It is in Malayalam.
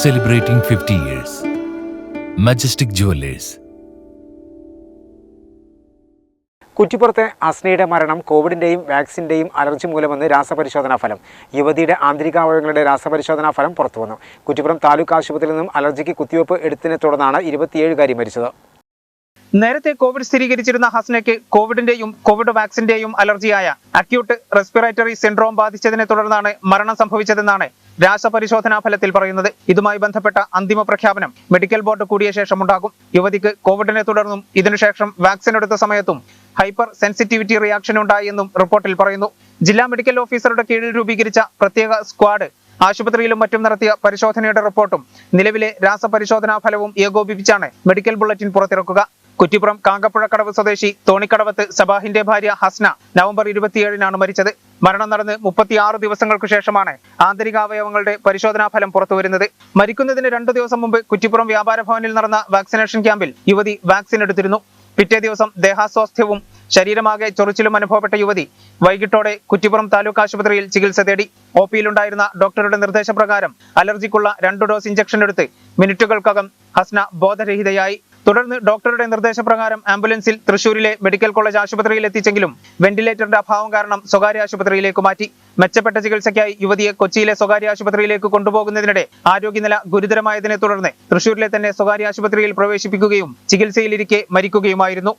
celebrating 50 years. Majestic Jewelers. കുറ്റിപ്പുറത്തെ അസ്നയുടെ മരണം കോവിഡിന്റെയും വാക്സിന്റെയും അലർജി മൂലമെന്ന് രാസപരിശോധനാ ഫലം യുവതിയുടെ ആന്തരികാവയവങ്ങളുടെ രാസപരിശോധനാ ഫലം പുറത്തുവന്നു കുറ്റിപ്പുറം താലൂക്ക് ആശുപത്രിയിൽ നിന്നും അലർജിക്ക് കുത്തിവയ്പ് എടുത്തതിനെ തുടർന്നാണ് ഇരുപത്തിയേഴുകാരി മരിച്ചത് നേരത്തെ കോവിഡ് സ്ഥിരീകരിച്ചിരുന്ന ഹസ്നയ്ക്ക് കോവിഡിന്റെയും കോവിഡ് വാക്സിന്റെയും അലർജിയായ അക്യൂട്ട് റെസ്പിറേറ്ററി സിൻഡ്രോം ബാധിച്ചതിനെ തുടർന്നാണ് മരണം സംഭവിച്ചതെന്നാണ് രാസപരിശോധനാ ഫലത്തിൽ പറയുന്നത് ഇതുമായി ബന്ധപ്പെട്ട അന്തിമ പ്രഖ്യാപനം മെഡിക്കൽ ബോർഡ് കൂടിയ ശേഷം ഉണ്ടാകും. യുവതിക്ക് കോവിഡിനെ തുടർന്നും ഇതിനുശേഷം വാക്സിൻ എടുത്ത സമയത്തും ഹൈപ്പർ സെൻസിറ്റിവിറ്റി റിയാക്ഷൻ ഉണ്ടായി എന്നും റിപ്പോർട്ടിൽ പറയുന്നു. ജില്ലാ മെഡിക്കൽ ഓഫീസറുടെ കീഴിൽ രൂപീകരിച്ച പ്രത്യേക സ്ക്വാഡ് ആശുപത്രിയിലും മറ്റും നടത്തിയ പരിശോധനയുടെ റിപ്പോർട്ടും നിലവിലെ രാസപരിശോധനാ ഫലവും ഏകോപിപ്പിച്ചാണ് മെഡിക്കൽ ബുള്ളറ്റിൻ പുറത്തിറക്കുക. കുറ്റിപ്പുറം കാങ്കപ്പുഴക്കടവ് സ്വദേശി തോണിക്കടവത്ത് സബാഹിന്റെ ഭാര്യ ഹസ്ന നവംബർ ഇരുപത്തിയേഴിനാണ് മരിച്ചത്. മരണം നടന്ന് മുപ്പത്തിയാറ് ദിവസങ്ങൾക്ക് ശേഷമാണ് ആന്തരികാവയവങ്ങളുടെ പരിശോധനാ ഫലം പുറത്തുവരുന്നത്. മരിക്കുന്നതിന് രണ്ടു ദിവസം മുമ്പ് കുറ്റിപ്പുറം വ്യാപാര ഭവനിൽ നടന്ന വാക്സിനേഷൻ ക്യാമ്പിൽ യുവതി വാക്സിൻ എടുത്തിരുന്നു. പിറ്റേ ദിവസം ദേഹാസ്വാസ്ഥ്യവും ശരീരമാകെ ചൊറിച്ചിലും അനുഭവപ്പെട്ട യുവതി വൈകിട്ടോടെ കുറ്റിപ്പുറം താലൂക്ക് ആശുപത്രിയിൽ ചികിത്സ തേടി. ഒ പിയിലുണ്ടായിരുന്ന ഡോക്ടറുടെ നിർദ്ദേശപ്രകാരം അലർജിക്കുള്ള രണ്ടു ഡോസ് ഇഞ്ചക്ഷൻ എടുത്ത് മിനിറ്റുകൾക്കകം ഹസ്ന ബോധരഹിതയായി. തുടർന്ന് ഡോക്ടറുടെ നിർദ്ദേശപ്രകാരം ആംബുലൻസിൽ തൃശൂരിലെ മെഡിക്കൽ കോളേജ് ആശുപത്രിയിൽ എത്തിച്ചെങ്കിലും വെന്റിലേറ്ററിന്റെ അഭാവം കാരണം സ്വകാര്യ ആശുപത്രിയിലേക്ക് മാറ്റി. മെച്ചപ്പെട്ട ചികിത്സയ്ക്കായി യുവതിയെ കൊച്ചിയിലെ സ്വകാര്യ ആശുപത്രിയിലേക്ക് കൊണ്ടുപോകുന്നതിനിടെ ആരോഗ്യനില ഗുരുതരമായതിനെ തുടർന്ന് തൃശൂരിലെ തന്നെ സ്വകാര്യ ആശുപത്രിയിൽ പ്രവേശിപ്പിക്കുകയും ചികിത്സയിലിരിക്കെ മരിക്കുകയുമായിരുന്നു.